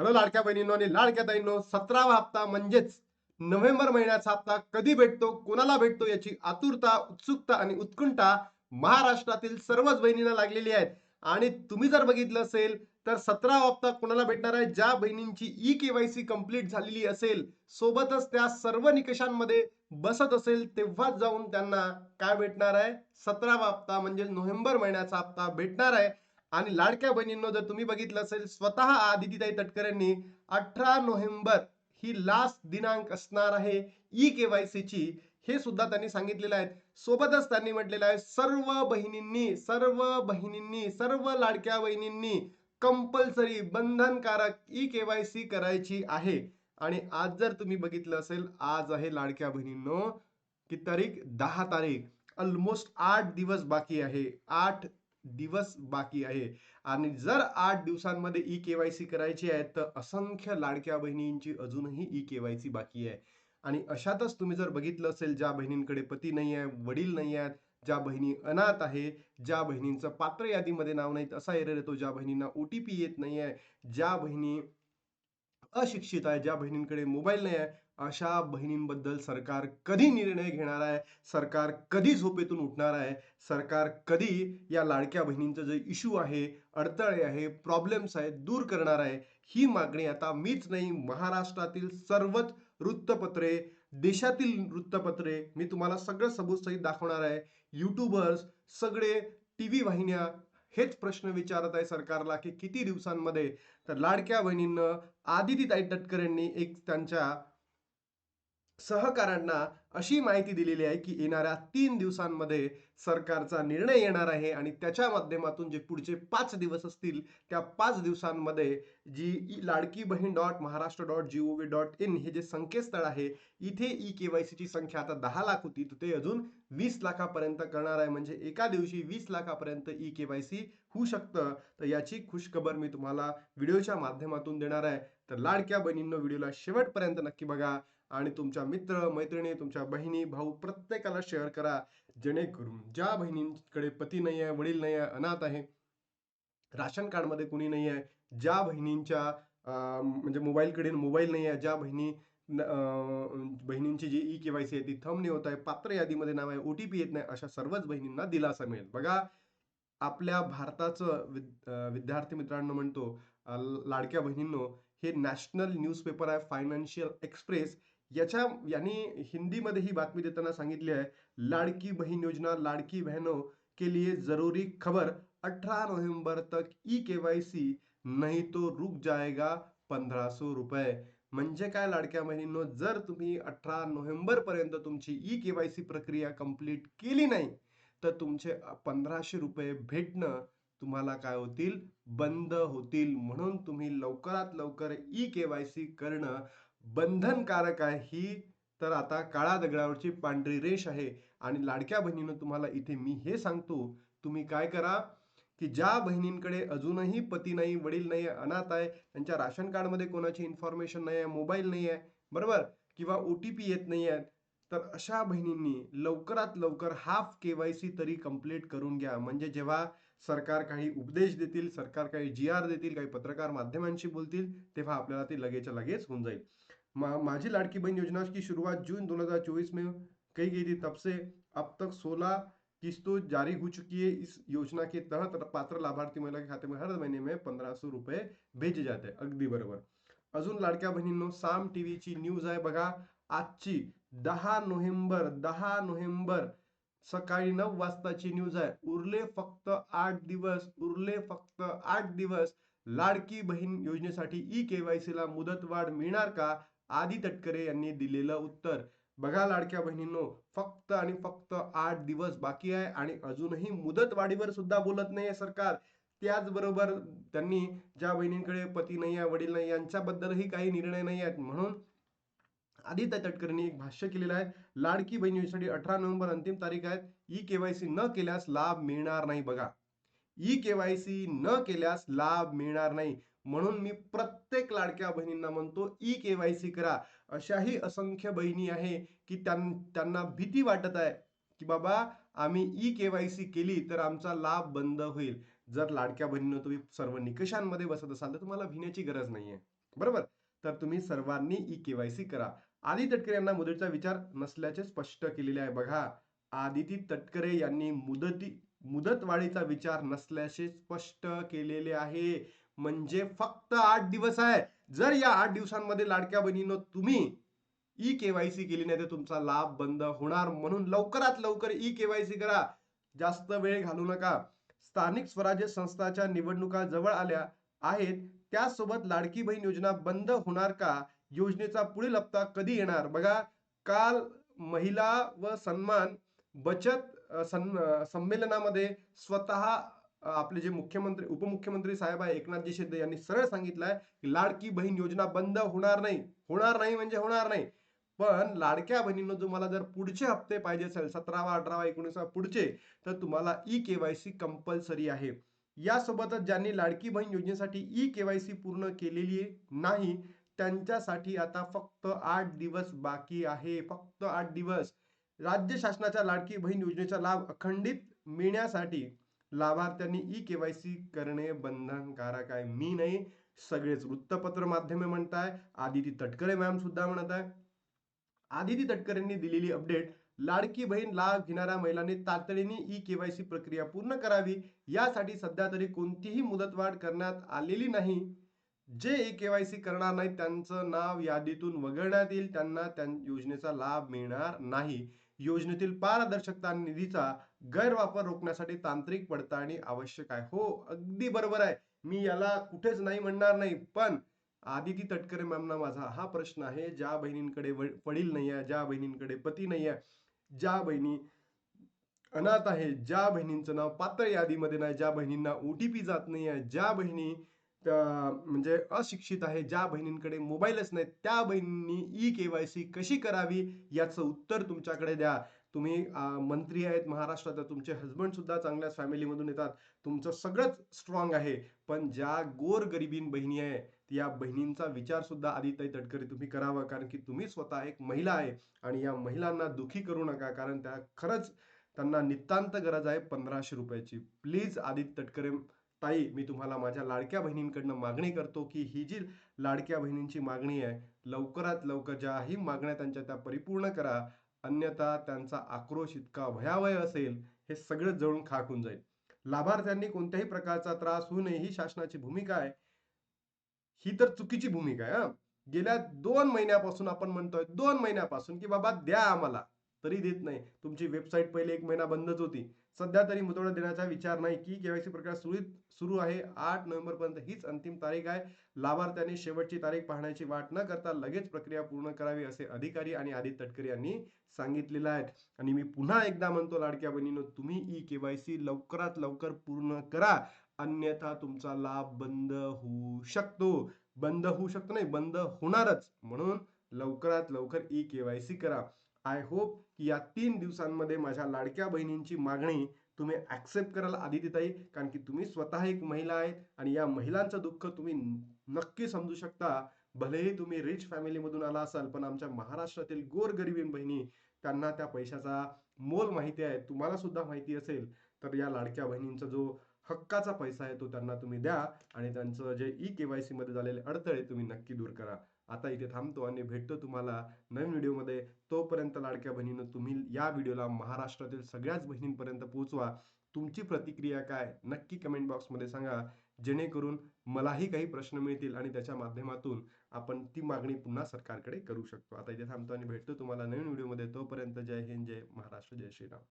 Hello लाडक्या बहिणींनो आणि लाडक्या ताईंनो सतरावा हप्ता म्हणजेच नोव्हेंबर महिन्याचा हप्ता कधी भेटतो कोणाला भेटतो याची आतुरता उत्सुकता आणि उत्कंठा महाराष्ट्रातील सर्वच बहिणींना लागलेली आहे. आणि तुम्ही जर बघितलं असेल तर सतरा हप्ता कोणाला भेटणार आहे? ज्या बहिणींची ई केवायसी कंप्लीट झालेली असेल सोबतच त्या सर्व निकषांमध्ये बसत असेल तेव्हाच जाऊन त्यांना काय भेटणार आहे? सतरावा हप्ता म्हणजे नोव्हेंबर महिन्याचा हप्ता भेटणार आहे. आणि लाडक्या बहिणींनो जर तुम्ही बघितलं असेल स्वतः आदितीताई तटकरेंनी अठरा नोव्हेंबर ही लास्ट दिनांक असणार आहे ई केवायसी ची हे सुद्धा त्यांनी सांगितलेलं आहे. सोबतच त्यांनी म्हटलेलं आहे सर्व बहिणींनी सर्व बहिणींनी सर्व लाडक्या बहिणींनी कंपल्सरी बंधनकारक ई केवायसी करायची आहे. आणि आज जर तुम्ही बघितलं असेल आज आहे लाडक्या बहिणींनो की तारीख? दहा तारीख. ऑलमोस्ट आठ दिवस बाकी आहे. आठ दिवस बाकी आहे. आणि जर आठ दिवसांमध्ये ई केवायसी करायची आहे तर असंख्य लाडक्या बहिणींची अजूनही ई केवायसी बाकी आहे. आणि अशातच तुम्ही जर बघितलं असेल ज्या बहिणींकडे पती नाही आहे वडील नाही आहेत ज्या बहिणी अनाथ आहे ज्या बहिणींचं पात्र यादीमध्ये नाव नाही असा एरर येतो ज्या बहिणींना ओ टी पी येत नाही आहे ज्या बहिणी अशिक्षित आहे ज्या बहिणींकडे मोबाईल नाही आहे अशा बहिणींबद्दल सरकार कधी निर्णय घेणार आहे? सरकार कधी झोपेतून उठणार आहे? सरकार कधी या लाडक्या बहिणींचं जे इश्यू आहे अडथळे आहे प्रॉब्लेम्स आहेत दूर करणार आहे? ही मागणी आता मीच नाही महाराष्ट्रातील सर्वच वृत्तपत्रे देशातील वृत्तपत्रे मी तुम्हाला सगळं सबूतसहित दाखवणार आहे. यूट्यूबर्स सगळे टी व्ही वाहिन्या हेच प्रश्न विचारत आहे सरकारला की किती दिवसांमध्ये? तर लाडक्या बहिणींना आदिती तटकर यांनी एक त्यांच्या सहकाऱ्यांना अशी माहिती दिलेली आहे की येणाऱ्या तीन दिवसांमध्ये सरकारचा निर्णय येणार आहे आणि त्याच्या माध्यमातून जे पुढचे पाच दिवस असतील त्या पाच दिवसांमध्ये जी e- Ladki Bahin dot Maharashtra dot G O V dot in हे जे संकेतस्थळ आहे इथे ई के वाय सीची संख्या आता दहा लाख होती तर ते अजून वीस लाखापर्यंत करणार आहे. म्हणजे एका दिवशी वीस लाखापर्यंत ई केवायसी होऊ शकतं. तर याची खुशखबर मी तुम्हाला व्हिडिओच्या माध्यमातून देणार आहे. तर लाडक्या बहिणींनो व्हिडिओला शेवटपर्यंत नक्की बघा. आणि तुमच्या मित्र मैत्रिणी तुमच्या बहिणी भाऊ प्रत्येकाला शेअर करा. जेणेकरून ज्या बहिणींकडे पती नाही आहे वडील नाही आहे अनाथ आहे राशन कार्डमध्ये कुणी नाही आहे ज्या बहिणींच्या म्हणजे मोबाईलकडे मोबाईल नाही आहे ज्या बहिणी न- बहिणींची जी ई के वाय सी आहे ती थंब नाही होत आहे पात्र यादीमध्ये नाव आहे ओ टी पी येत नाही अशा सर्वच बहिणींना दिलासा मिळेल. बघा आपल्या भारताचं विद- विद्यार्थी मित्रांनो म्हणतो लाडक्या बहिणींनो हे नॅशनल न्यूजपेपर आहे फायनान्शियल एक्सप्रेस. याच्या यांनी हिंदीमध्ये ही बातमी देताना सांगितली आहे लाडकी बहीण योजना लाडकी बहनों के लिए जरूरी खबर 18 नोव्हेंबर तक ई केवायसी नाही तो रुक जाएगा पंधरा सो रुपये. म्हणजे काय लाडक्या बहिणींनो जर तुम्ही अठरा नोव्हेंबर पर्यंत तुमची ई केवायसी प्रक्रिया कंप्लीट केली नाही तर तुमचे पंधराशे रुपये भेटणं तुम्हाला काय होतील? बंद होतील. म्हणून तुम्ही लवकरात लवकर ई केवायसी करणं बंधनकारक आहे. ही तर आता काळा दगडावरची पांढरी रेष आहे आणि लाडक्या बहिणीनं तुम्हाला इथे मी हे सांगतो तुम्ही काय करा की ज्या बहिणींकडे अजूनही पती नाही वडील नाही अनाथ आहे त्यांच्या राशन कार्डमध्ये कोणाची इन्फॉर्मेशन नाही आहे मोबाईल नाही आहे बरोबर? किंवा ओ टी पी येत नाही आहे तर अशा बहिणींनी लवकरात लवकर हाफ केवायसी तरी कंप्लीट करून घ्या. म्हणजे जेव्हा सरकार काही उपदेश देतील सरकार काही जी आर देतील काही पत्रकार माध्यमांशी बोलतील तेव्हा आपल्याला ते लगेचच्या लगेच होऊन जाईल. माझी लाडकी बहन योजना की शुरुआत जून 2024 में कही गई थी। तब से अब तक 16 किस्तों जारी हो चुकी है। इस योजना के तहत पात्र लाभार्थी महिला के खाते में हर महीने में पंधरा सौ रुपये भेजे जाते हैं अगदी बरोबर। अजून लाडक्या बहिणींनो, साम टीव्हीची न्यूज़ आहे बघा। आजची दहा नोव्हेंबर दहा नोव्हेंबर सकाळी नऊ वाजताची न्यूज़ आहे। उरले फक्त आठ दिवस, उरले फक्त आठ दिवस लाडकी बहीण योजनेसाठी ई केवायसी ला मुदतवाढ मिळणार का? आदी तटकरे यांनी दिलेलं उत्तर. बघा लाडक्या बहिणींनो फक्त आणि फक्त आठ दिवस बाकी आहे आणि अजूनही मुदतवाढीवर सुद्धा बोलत नाहीये सरकार. त्याचबरोबर त्यांनी ज्या बहिणींकडे पती नाही आहे वडील नाही यांच्याबद्दलही काही निर्णय नाही आहेत. म्हणून आदित्य तटकरेंनी एक भाष्य केलेलं आहे. लाडकी बहीण योजनेसाठी अठरा नोव्हेंबर अंतिम तारीख आहे. ई केवायसी न केल्यास लाभ मिळणार नाही बघा. ई केवायसी न केल्यास लाभ मिळणार नाही. म्हणून मी प्रत्येक लाडक्या बहिणींना म्हणतो ई केवायसी करा. अशाही असंख्य बहिणी आहे की त्यांना भीती वाटत आहे की बाबा आम्ही ई केवायसी केली तर आमचा लाभ बंद होईल. जर लाडक्या बहिणीनं तुम्ही सर्व निकषांमध्ये बसत असाल तर तुम्हाला भिण्याची गरज नाहीये. बरोबर? तर तुम्ही सर्वांनी ई केवायसी करा. आदी तटकरे यांना मुदतीचा विचार नसल्याचे स्पष्ट केलेले आहे बघा. आदिती तटकरे यांनी मुदती मुदतवाढीचा विचार नसल्याचे स्पष्ट केलेले आहे. म्हणजे फक्त आठ दिवस आहे. जर या आठ दिवसांमध्ये लाडक्या बहिणीनं तुम्ही ई केवायसी केली नाही तर तुमचा लाभ बंद होणार. म्हणून लवकरात लवकर ई केवायसी करा. जास्त वेळ घालू नका. स्थानिक स्वराज्य संस्थाच्या निवडणुका जवळ आल्या आहेत. त्यासोबत लाडकी बहीण योजना बंद होणार का? योजनेचा पुढील हप्ता कधी येणार? बघा काल महिला व सन्मान बचत सं- संमेलनामध्ये स्वतः आपले जे मुख्यमंत्री उपमुख्यमंत्री साहेब आहे एकनाथजी शिंदे यांनी सरळ सांगितलंय की लाडकी बहीण योजना बंद होणार नाही. होणार नाही म्हणजे होणार नाही. पण लाडक्या बहिणींना तुम्हाला जर पुढचे हप्ते पाहिजे असेल सतरावा अठरावा एकोणीसावा पुढचे तर तुम्हाला ई केवायसी कंपल्सरी आहे. यासोबतच ज्यांनी लाडकी बहीण योजनेसाठी ई केवायसी पूर्ण केलेली नाही त्यांच्यासाठी आता फक्त आठ दिवस बाकी आहे. फक्त आठ दिवस. राज्य शासनाच्या लाडकी बहीण योजनेचा लाभ अखंडित मिळण्यासाठी लाभार्थ्यांनी ई केवायसी करणे बंधनकारक आहे. मी नाही सगळेच वृत्तपत्र माध्यमे म्हणताय आदिती तटकरे मॅम सुद्धा म्हणत आहे. आदिती तटकरेंनी दिलेली अपडेट लाडकी बहीण लाभ घेणाऱ्या महिलांनी तातडीने ई केवायसी प्रक्रिया पूर्ण करावी यासाठी सध्या तरी कोणतीही मुदतवाढ करण्यात आलेली नाही. जे ई केवायसी करणार नाही त्यांचं नाव यादीतून वगळण्यात येईल त्यांना त्या योजनेचा लाभ मिळणार नाही. योजनेतील पारदर्शकता निधीचा गैरवापर रोखण्यासाठी तांत्रिक पडताळणी आवश्यक आहे. हो अगदी बरोबर आहे. मी याला कुठेच नाही म्हणणार नाही पण आदिती तटकरे मॅमना माझा हा प्रश्न आहे. ज्या बहिणींकडे वडील नाही आहे ज्या बहिणींकडे पती नाही आहे ज्या बहिणी अनाथ आहे ज्या बहिणींचं नाव पात्र यादीमध्ये नाही ज्या बहिणींना ओ टी पी जात नाही आहे ज्या बहिणी म्हणजे अशिक्षित आहे ज्या बहिणींकडे मोबाईलच नाही त्या बहिणींनी ई केवायसी कशी करावी याचं उत्तर तुमच्याकडे द्या. तुम्ही मंत्री आहेत महाराष्ट्रात तुमचे हजबंड सुद्धा चांगल्याच फॅमिलीमधून येतात. तुमचं सगळंच स्ट्रॉंग आहे. पण ज्या गोर गरिबीन बहिणी आहे या बहिणींचा विचार सुद्धा आदिताई तटकरे तुम्ही करावा. कारण की तुम्ही स्वतः एक महिला आहे आणि या महिलांना दुखी करू नका. कारण त्या खरंच त्यांना नितांत गरज आहे पंधराशे रुपयाची. प्लीज आदित्य तटकरे ताई मी तुम्हाला माझ्या लाडक्या बहिणींकडनं मागणी करतो की ही जी लाडक्या बहिणींची मागणी आहे लवकरात लवकर ज्याही मागण्या त्यांच्या त्या परिपूर्ण करा. अन्यथा त्यांचा आक्रोश इतका भयावह असेल हे सगळं जळून खाक होऊन जाईल. लाभार्थ्यांनी कोणत्याही प्रकारचा त्रास होऊ नये ही शासनाची भूमिका आहे. ही तर चुकीची भूमिका आहे गेल्या दोन महिन्यापासून आपण म्हणतोय दोन महिन्यापासून की बाबा द्या आम्हाला. तरी देत नाही. तुमची वेबसाईट पहिले एक महिना बंदच होती. सध्या तरी मुदवडा देण्याचा विचार नाही की केवायसी प्रक्रिया सुरळीत सुरू आहे. आठ नोव्हेंबरपर्यंत हीच अंतिम तारीख आहे. लाभार्थ्यांनी शेवटची तारीख पाहण्याची वाट न करता लगेच प्रक्रिया पूर्ण करावी असे अधिकारी आणि आदित्य तटकरे यांनी सांगितलेलं आहे. आणि मी पुन्हा एकदा म्हणतो लाडक्या बहिणीनो तुम्ही ई केवायसी लवकरात लवकर पूर्ण करा. अन्यथा तुमचा लाभ बंद होऊ शकतो. बंद होऊ शकतो नाही बंद होणारच. म्हणून लवकरात लवकर ई केवायसी करा. आय होप की या तीन दिवसांमध्ये माझ्या लाडक्या बहिणींची मागणी तुम्ही ॲक्सेप्ट कराल आदितीताई कारण की तुम्ही स्वतः एक महिला आहेत आणि या महिलांचं दुःख तुम्ही नक्की समजू शकता. भलेही तुम्ही रिच फॅमिलीमधून आला असाल पण आमच्या महाराष्ट्रातील गोरगरिबीन बहिणी त्यांना त्या पैशाचा मोल माहिती आहे तुम्हाला सुद्धा माहिती असेल तर या लाडक्या बहिणींचा जो हक्काचा पैसा आहे तो त्यांना तुम्ही द्या आणि त्यांचं जे ई के वाय सीमध्ये झालेले अडथळे तुम्ही नक्की दूर करा. आता इथे थांबतो आणि भेटतो तुम्हाला नवीन व्हिडिओमध्ये. तोपर्यंत लाडक्या बहिणीनं तुम्ही या व्हिडिओला महाराष्ट्रातील सगळ्याच बहिणींपर्यंत पोहोचवा. तुमची प्रतिक्रिया काय? नक्की कमेंट बॉक्समध्ये सांगा. जेणेकरून मलाही काही प्रश्न मिळतील आणि त्याच्या माध्यमातून आपण ती मागणी पुन्हा सरकारकडे करू शकतो. आता इथे थांबतो आणि भेटतो तुम्हाला नवीन व्हिडिओमध्ये. तोपर्यंत जय हिंद जय महाराष्ट्र जय श्रीराम.